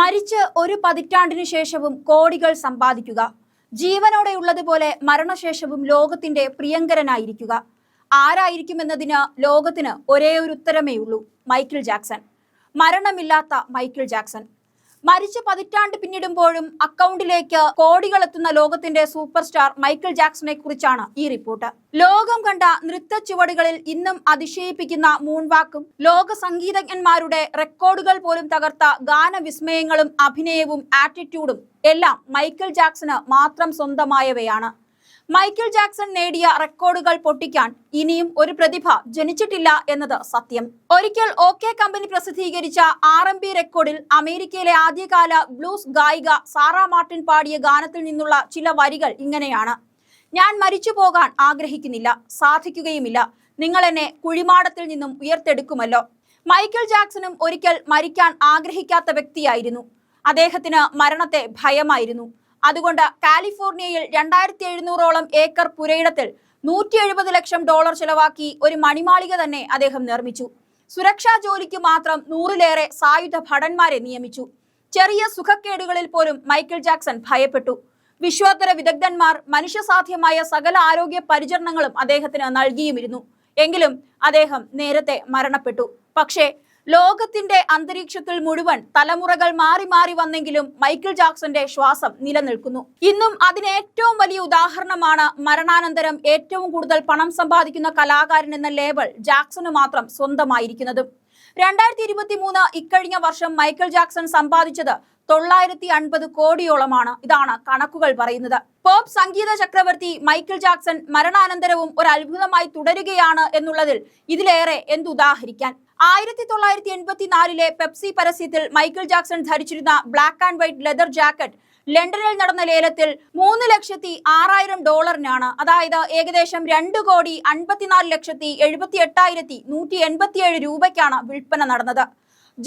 മരിച്ച് ഒരു പതിറ്റാണ്ടിനു ശേഷവും കോടികൾ സമ്പാദിക്കുക. ജീവനോടെയുള്ളതുപോലെ മരണശേഷവും ലോകത്തിന്റെ പ്രിയങ്കരനായിരിക്കുക. ആരായിരിക്കുമെന്നതിന് ലോകത്തിന് ഒരേ ഒരു ഉത്തരമേ ഉള്ളൂ മൈക്കിൾ ജാക്സൺ. മരണമില്ലാത്ത മൈക്കിൾ ജാക്സൺ. മരിച്ച് പതിറ്റാണ്ട് പിന്നിടുമ്പോഴും അക്കൗണ്ടിലേക്ക് കോടികൾ എത്തുന്ന ലോകത്തിന്റെ സൂപ്പർ സ്റ്റാർ മൈക്കിൾ ജാക്സനെ കുറിച്ചാണ് ഈ റിപ്പോർട്ട്. ലോകം കണ്ട നൃത്ത ചുവടുകളിൽ ഇന്നും അതിശയിപ്പിക്കുന്ന മൂൺവാക്കും ലോക സംഗീതജ്ഞന്മാരുടെ റെക്കോർഡുകൾ പോലും തകർത്ത ഗാനവിസ്മയങ്ങളും അഭിനയവും ആറ്റിറ്റ്യൂഡും എല്ലാം മൈക്കിൾ ജാക്സന് മാത്രം സ്വന്തമായവയാണ്. മൈക്കിൾ ജാക്സൺ നേടിയ റെക്കോർഡുകൾ പൊട്ടിക്കാൻ ഇനിയും ഒരു പ്രതിഭ ജനിച്ചിട്ടില്ല എന്നത് സത്യം. ഒരിക്കൽ ഓക്കെ കമ്പനി പ്രസിദ്ധീകരിച്ച ആർ എം പി റെക്കോർഡിൽ അമേരിക്കയിലെ ആദ്യകാല ബ്ലൂസ് ഗായിക സാറ മാർട്ടിൻ പാടിയ ഗാനത്തിൽ നിന്നുള്ള ചില വരികൾ ഇങ്ങനെയാണ്. ഞാൻ മരിച്ചു പോകാൻ ആഗ്രഹിക്കുന്നില്ല സാധിക്കുകയുമില്ല. നിങ്ങൾ എന്നെ കുഴിമാടത്തിൽ നിന്നും ഉയർത്തെടുക്കുമല്ലോ. മൈക്കിൾ ജാക്സണും ഒരിക്കൽ മരിക്കാൻ ആഗ്രഹിക്കാത്ത വ്യക്തിയായിരുന്നു. അദ്ദേഹത്തിന് മരണത്തെ ഭയമായിരുന്നു. അതുകൊണ്ട് കാലിഫോർണിയയിൽ രണ്ടായിരത്തി എഴുന്നൂറോളം ഏക്കർ പുരയിടത്തിൽ നൂറ്റി എഴുപത് ലക്ഷം ഡോളർ ചെലവാക്കി ഒരു മണിമാളിക തന്നെ അദ്ദേഹം നിർമ്മിച്ചു. സുരക്ഷാ ജോലിക്ക് മാത്രം നൂറിലേറെ സായുധ ഭടന്മാരെ നിയമിച്ചു. ചെറിയ സുഖക്കേടുകളിൽ പോലും മൈക്കിൾ ജാക്സൺ ഭയപ്പെട്ടു. വിശ്വോത്തര വിദഗ്ധന്മാർ മനുഷ്യസാധ്യമായ സകല ആരോഗ്യ പരിചരണങ്ങളും അദ്ദേഹത്തിന് നൽകിയുമിരുന്നു. എങ്കിലും അദ്ദേഹം നേരത്തെ മരണപ്പെട്ടു. പക്ഷേ ലോകത്തിന്റെ അന്തരീക്ഷത്തിൽ മുഴുവൻ തലമുറകൾ മാറി മാറി വന്നെങ്കിലും മൈക്കിൾ ജാക്സന്റെ ശ്വാസം നിലനിൽക്കുന്നു. ഇന്നും അതിന് ഏറ്റവും വലിയ ഉദാഹരണമാണ് മരണാനന്തരം ഏറ്റവും കൂടുതൽ പണം സമ്പാദിക്കുന്ന കലാകാരൻ എന്ന ലേബൽ ജാക്സന് മാത്രം സ്വന്തമായിരിക്കുന്നതും. രണ്ടായിരത്തി ഇരുപത്തി മൂന്ന് ഇക്കഴിഞ്ഞ വർഷം മൈക്കിൾ ജാക്സൺ സമ്പാദിച്ചത് തൊള്ളായിരത്തി അൻപത് കോടിയോളമാണ്. ഇതാണ് കണക്കുകൾ പറയുന്നത്. പോപ്പ് സംഗീത ചക്രവർത്തി മൈക്കിൾ ജാക്സൺ മരണാനന്തരവും ഒരു അത്ഭുതമായി തുടരുകയാണ് എന്നുള്ളതിൽ ഇതിലേറെ എന്തുദാഹരിക്കാൻ? ആയിരത്തി തൊള്ളായിരത്തി എൺപത്തിനാലിലെ പെപ്സി പരസ്യത്തിൽ മൈക്കിൾ ജാക്സൺ ധരിച്ചിരുന്ന black and white leather jacket ലണ്ടനിൽ നടന്ന ലേലത്തിൽ മൂന്ന് ലക്ഷത്തി ആറായിരം ഡോളറിനാണ്. അതായത് ഏകദേശം രണ്ട് കോടി അൻപത്തിനാല് ലക്ഷത്തി എഴുപത്തി എട്ടായിരത്തി നൂറ്റി എൺപത്തിയേഴ് രൂപയ്ക്കാണ് വിൽപ്പന നടന്നത്.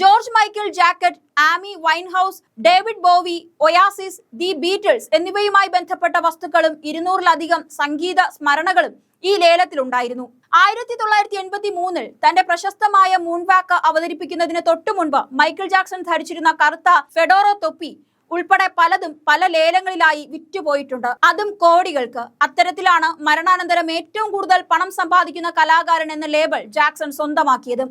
George Michael jacket Amy Winehouse David Bowie Oasis the Beatles എന്നിവയുമായി ബന്ധപ്പെട്ട വസ്തുക്കളും ഇരുന്നൂറിലധികം സംഗീത സ്മരണകളും ഈ ലേലത്തിലുണ്ടായിരുന്നു. ആയിരത്തി തൊള്ളായിരത്തി എൺപത്തി മൂന്നിൽ തന്റെ പ്രശസ്തമായ മൂൺവാക്ക് അവതരിപ്പിക്കുന്നതിന് തൊട്ടു മുൻപ് മൈക്കിൾ ജാക്സൺ ധരിച്ചിരുന്ന കറുത്ത ഫെഡോറോ തൊപ്പി ഉൾപ്പെടെ പലതും പല ലേലങ്ങളിലായി വിറ്റുപോയിട്ടുണ്ട്. അതും കോടികൾക്ക്. അത്തരത്തിലാണ് മരണാനന്തരം ഏറ്റവും കൂടുതൽ പണം സമ്പാദിക്കുന്ന കലാകാരൻ എന്ന ലേബൽ ജാക്സൺ സ്വന്തമാക്കിയതും.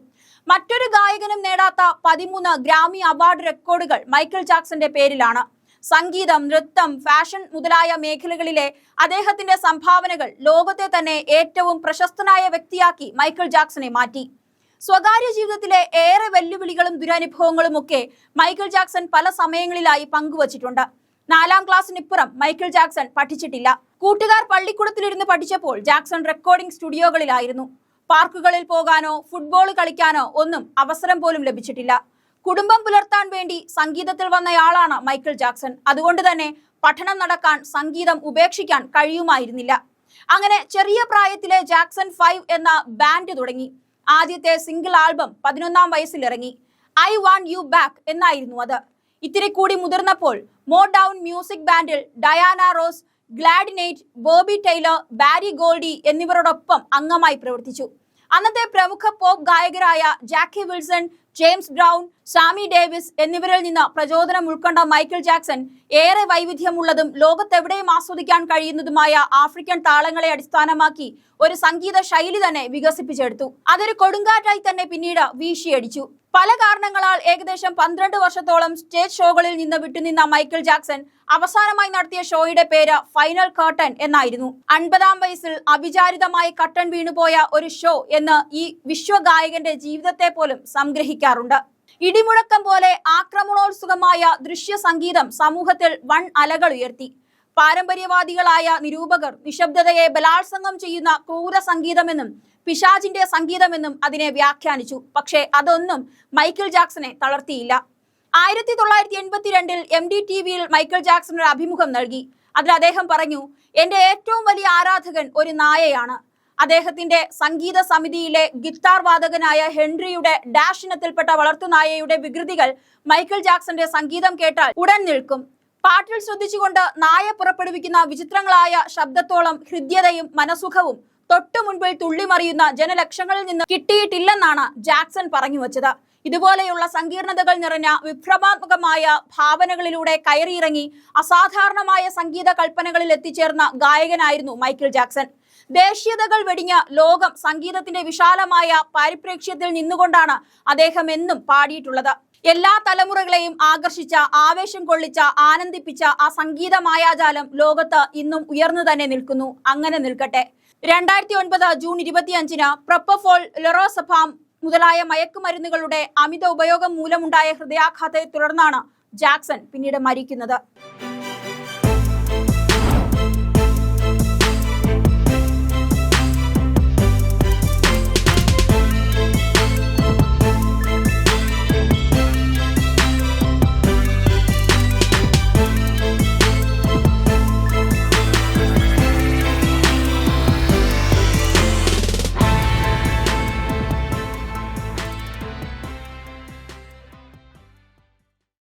മറ്റൊരു ഗായകനും നേടാത്ത പതിമൂന്ന് ഗ്രാമി അവാർഡ് റെക്കോർഡുകൾ മൈക്കിൾ ജാക്സന്റെ പേരിലാണ്. സംഗീതം നൃത്തം ഫാഷൻ മുതലായ മേഖലകളിലെ അദ്ദേഹത്തിന്റെ സംഭാവനകൾ ലോകത്തെ തന്നെ ഏറ്റവും പ്രശസ്തനായ വ്യക്തിയാക്കി മൈക്കിൾ ജാക്സനെ മാറ്റി. സ്വകാര്യ ജീവിതത്തിലെ ഏറെ വെല്ലുവിളികളും ദുരനുഭവങ്ങളും ഒക്കെ മൈക്കിൾ ജാക്സൺ പല സമയങ്ങളിലായി പങ്കുവച്ചിട്ടുണ്ട്. നാലാം ക്ലാസ്സിനിപ്പുറം മൈക്കിൾ ജാക്സൺ പഠിച്ചിട്ടില്ല. കൂട്ടുകാർ പള്ളിക്കൂടത്തിലിരുന്ന് പഠിച്ചപ്പോൾ ജാക്സൺ റെക്കോർഡിംഗ് സ്റ്റുഡിയോകളിലായിരുന്നു പാർക്കുകളിൽ പോകാനോ ഫുട്ബോൾ കളിക്കാനോ ഒന്നും അവസരം പോലും ലഭിച്ചിട്ടില്ല. കുടുംബം പുലർത്താൻ വേണ്ടി സംഗീതത്തിൽ വന്നയാളാണ് മൈക്കിൾ ജാക്സൺ. അതുകൊണ്ട് തന്നെ പഠനം നടക്കാൻ സംഗീതം ഉപേക്ഷിക്കാൻ കഴിയുമായിരുന്നില്ല. അങ്ങനെ ചെറിയ പ്രായത്തിലെ ജാക്സൺ ഫൈവ് എന്ന ബാൻഡ് തുടങ്ങി. ആദ്യത്തെ സിംഗിൾ ആൽബം പതിനൊന്നാം വയസ്സിൽ ഇറങ്ങി ഐ വാണ്ട് യു ബാക്ക് എന്നായിരുന്നു അത്. ഇത്തിരി കൂടി മുതിർന്നപ്പോൾ Motown music ബാൻഡിൽ Diana Ross Gladys Knight Bobby Taylor Berry Gordy എന്നിവരോടൊപ്പം അംഗമായി പ്രവർത്തിച്ചു. അന്നത്തെ പ്രമുഖ pop ഗായകരായ Jackie Wilson James Brown Sammy Davis എന്നിവരിൽ നിന്ന് പ്രചോദനം ഉൾക്കൊണ്ട മൈക്കിൾ ജാക്സൺ ഏറെ വൈവിധ്യമുള്ളതും ലോകത്തെവിടെയും ആസ്വദിക്കാൻ കഴിയുന്നതുമായ ആഫ്രിക്കൻ താളങ്ങളെ അടിസ്ഥാനമാക്കി ഒരു സംഗീത ശൈലി തന്നെ വികസിപ്പിച്ചെടുത്തു. അതൊരു കൊടുങ്കാറ്റായി തന്നെ പിന്നീട് വീശിയടിച്ചു. പല കാരണങ്ങളാൽ ഏകദേശം പന്ത്രണ്ട് വർഷത്തോളം സ്റ്റേജ് ഷോകളിൽ നിന്ന് വിട്ടുനിന്ന മൈക്കിൾ ജാക്സൺ അവസാനമായി നടത്തിയ ഷോയുടെ പേര് ഫൈനൽ കർട്ടൻ എന്നായിരുന്നു. അൻപതാം വയസ്സിൽ അവിചാരിതമായി കട്ടൻ വീണുപോയ ഒരു ഷോ എന്ന് ഈ വിശ്വഗായകന്റെ ജീവിതത്തെ പോലും സംഗ്രഹിക്കാറുണ്ട്. ഇടിമുഴക്കം പോലെ ആക്രമണോത്സുകമായ ദൃശ്യ സംഗീതം സമൂഹത്തിൽ വൺ അലകൾ ഉയർത്തി. പാരമ്പര്യവാദികളായ നിരൂപകർ നിശബ്ദതയെ ബലാത്സംഗം ചെയ്യുന്ന ക്രൂര സംഗീതമെന്നും പിശാചിന്റെ സംഗീതമെന്നും അതിനെ വ്യാഖ്യാനിച്ചു. പക്ഷേ അതൊന്നും മൈക്കിൾ ജാക്സനെ തളർത്തിയില്ല. ആയിരത്തി തൊള്ളായിരത്തി എൺപത്തിരണ്ടിൽ എം ഡി ടി വിയിൽ മൈക്കിൾ ജാക്സൺ ഒരു അഭിമുഖം നൽകി. അതിൽ അദ്ദേഹം പറഞ്ഞു എന്റെ ഏറ്റവും വലിയ ആരാധകൻ ഒരു നായയാണ്. അദ്ദേഹത്തിന്റെ സംഗീത സമിതിയിലെ ഗിത്താർ വാദകനായ ഹെൻറിയുടെ ഡാഷ് ഇനത്തിൽപ്പെട്ട വളർത്തുനായയുടെ വികൃതികൾ മൈക്കിൾ ജാക്സന്റെ സംഗീതം കേട്ടാൽ ഉടൻ നിൽക്കും. പാട്ടിൽ ശ്രദ്ധിച്ചുകൊണ്ട് നായ പുറപ്പെടുവിക്കുന്ന വിചിത്രങ്ങളായ ശബ്ദത്തോളം ഹൃദ്യതയും മനസുഖവും തൊട്ടു മുൻപിൽ തുള്ളിമറിയുന്ന ജനലക്ഷങ്ങളിൽ നിന്ന് കിട്ടിയിട്ടില്ലെന്നാണ് ജാക്സൺ പറഞ്ഞു വച്ചത്. ഇതുപോലെയുള്ള സങ്കീർണതകൾ നിറഞ്ഞ വിഭ്രമാത്മകമായ ഭാവനകളിലൂടെ കയറിയിറങ്ങി അസാധാരണമായ സംഗീത കൽപ്പനകളിൽ എത്തിച്ചേർന്ന ഗായകനായിരുന്നു മൈക്കിൾ ജാക്സൺ. ദേശീയതകൾ വെടിഞ്ഞ ലോകം സംഗീതത്തിന്റെ വിശാലമായ പാരിപ്രേക്ഷ്യത്തിൽ നിന്നുകൊണ്ടാണ് അദ്ദേഹം എന്നും പാടിയിട്ടുള്ളത്. എല്ലാ തലമുറകളെയും ആകർഷിച്ച ആവേശം കൊള്ളിച്ച ആനന്ദിപ്പിച്ച ആ സംഗീത മായാജാലം ലോകത്ത് ഇന്നും ഉയർന്നു തന്നെ നിൽക്കുന്നു. അങ്ങനെ നിൽക്കട്ടെ. രണ്ടായിരത്തി ഒൻപത് ജൂൺ ഇരുപത്തിയഞ്ചിന് പ്രൊപ്പഫോൾ ലൊറോസഫാം മുതലായ മയക്കുമരുന്നുകളുടെ അമിത ഉപയോഗം മൂലമുണ്ടായ ഹൃദയാഘാതത്തെ തുടർന്നാണ് ജാക്സൺ പിന്നീട് മരിക്കുന്നത്.